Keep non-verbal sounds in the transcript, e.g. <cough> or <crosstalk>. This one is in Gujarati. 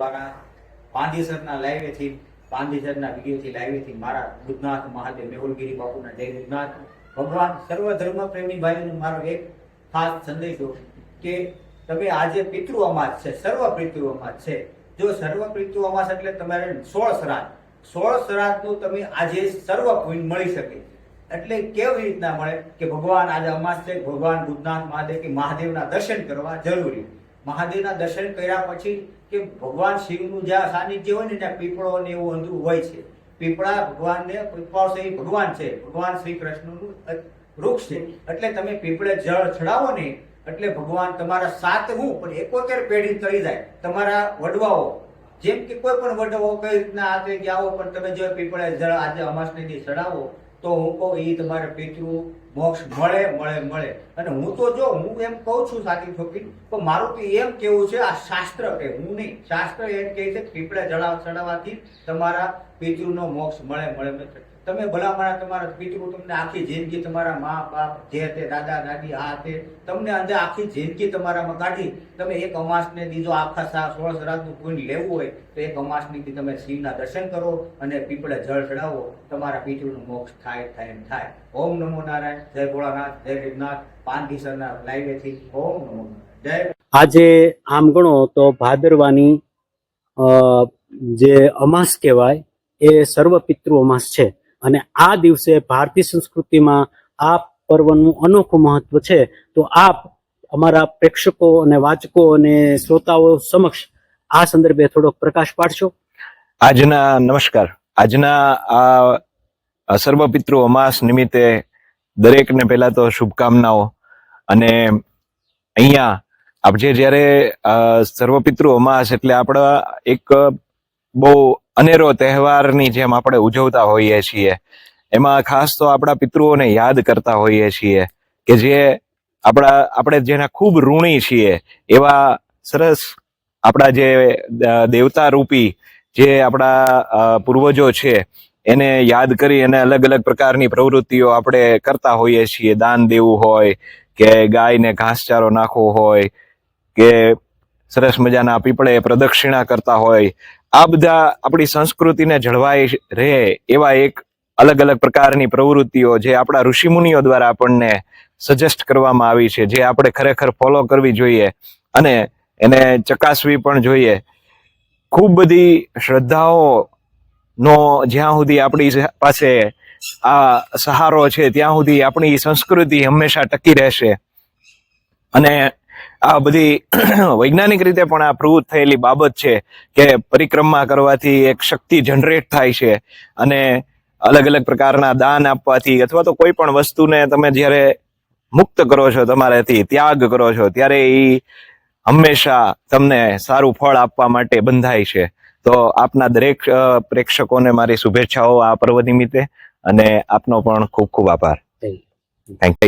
આપણા પાંદીસરના લાઈવેથી પાંદીસરના વિડીયોથી લાઈવેથી મારા બુદ્ધનાથ મહાદેવ મેહુલગીરી બાપુના જય બુદ્ધનાથ ભગવાન સર્વ ધર્મ પ્રેમી ભાઈઓને મારો એક ખાસ સંદેશો કે તમે આજે પિતૃ અમાસ છે, સર્વ પિતૃ અમાસ છે. જો સર્વ પિતૃ અમાસ એટલે તમારે સોળ શ્રાદ્ધ. સોળ શ્રાદ્ધનું તમે આજે સર્વ પુણ્ય મળી શકે. એટલે કેવી રીતના મળે કે ભગવાન આજે અમાસ છે, ભગવાન બુદ્ધનાથ મહાદેવ કે મહાદેવના દર્શન કરવા જરૂરી. મહાદેવના દર્શન કર્યા પછી કે ભગવાન શિવનું જ્યાં સાનિધ્ય હોય ને ત્યાં પીપળો ને એવું અંધું હોય છે. પીપળા ભગવાનને પીપળો એ ભગવાન છે. ભગવાન શ્રી કૃષ્ણનું વૃક્ષ છે. એટલે તમે પીપળે જળ ચડાવો ને, એટલે ભગવાન તમારા સાત હું, પણ એકોતેર પેઢી તળી જાય. તમારા વડવાઓ, જેમ કે કોઈ પણ વડવાઓ કઈ રીતના આજે જાઓ પણ તમે જો પીપળે જળ આજે અમાસની ચડાવો, તો હું કહું એ તમારે પિતૃ મોક્ષ મળે મળે મળે. અને હું તો જો, હું એમ કહું છું સાચી છોકરી તો મારું તો એમ કેવું છે, આ શાસ્ત્ર કે હું નહીં, શાસ્ત્ર એમ કહે છે, પીપળે જળાવ ચડાવવાથી તમારા પિતૃનો મોક્ષ મળે મળે. તમે ભલા મારા તમારા પિતૃ, તમને આખી જિંદગી તમારા મા બાપ, જે તે દાદા, દાદી, આ તે, તમને અંદર આખી જિંદગી તમારામાં કાઢી, તમે એક અમાસને બીજો આખા સા, સોળ શ્રાદ્ધનું પુણ્ય લેવું હોય, તો એક અમાસની તમે શિવના દર્શન કરો અને પીપળે જળ ચડાવો, તમારા પિતૃનો મોક્ષ થાય થાય થાય. ઓમ નમો નારાયણ. જય ભોળાનાથ જય દેવનાથ પાનકીસરના લાઈવેથી ઓમ નમો જય આજે આમ ગણો તો ભાદરવાની જે અમાસ કહેવાય એ સર્વ પિતૃ અમાસ છે. અને આ દિવસે ભારતીય સંસ્કૃતિમાં આ પર્વનું અનોખું મહત્વ છે. તો આપ અમારા પ્રેક્ષકો અને વાચકો અને શ્રોતાઓ સમક્ષ આ સંદર્ભે થોડોક પ્રકાશ પાડશો? આજના નમસ્કાર. આજના આ સર્વપિતૃ અમાસ નિમિત્તે દરેકને પહેલાં તો શુભકામનાઓ. અને અહીંયા આપણે જ્યારે અ, સર્વપિતૃ અમાસ એટલે આપણા એક બહુ અનેરો તહેવારની જેમ આપણે ઉજવતા હોઈએ છીએ. એમાં ખાસ તો આપણા પિતૃઓને યાદ કરતા હોઈએ છીએ કે જે આપણા આપણે જેના ખૂબ ઋણી છીએ એવા સરસ આપણા જે દેવતા રૂપી જે આપણા પૂર્વજો છે એને યાદ કરી અને અલગ અલગ પ્રકારની પ્રવૃત્તિઓ આપણે કરતા હોઈએ છીએ. દાન દેવું હોય કે ગાયને ઘાસચારો નાખવો હોય કે સરસ મજાના પીપળે પ્રદક્ષિણા કરતા હોય, આ બધા આપણી સંસ્કૃતિને જળવાઈ રહે એવા એક અલગ અલગ પ્રકારની પ્રવૃત્તિઓ જે આપણા ઋષિમુનિઓ દ્વારા આપણને સજેસ્ટ કરવામાં આવી છે, જે આપણે ખરેખર ફોલો કરવી જોઈએ અને એને ચકાસવી પણ જોઈએ. ખૂબ બધી શ્રદ્ધાઓ નો, જ્યાં સુધી આપણી પાસે આ સહારો છે, ત્યાં સુધી આપણી સંસ્કૃતિ હંમેશા ટકી રહેશે. અને આ બધી <clears throat> વૈજ્ઞાનિક રીતે પણ આ પ્રૂવ થયેલી બાબત છે કે પરિક્રમા કરવાથી એક શક્તિ જનરેટ થાય છે અને અલગ અલગ પ્રકારના દાન આપવાથી અથવા તો કોઈ પણ વસ્તુને તમે જ્યારે મુક્ત કરો છો તમારાથી, ત્યાગ કરો છો, ત્યારે એ હંમેશા તમને સારું ફળ આપવા માટે બંધાય છે. તો આપના દરેક પ્રેક્ષકોને મારી શુભેચ્છાઓ આ પર્વ નિમિત્તે અને આપનો પણ ખૂબ ખૂબ આભાર. Thank you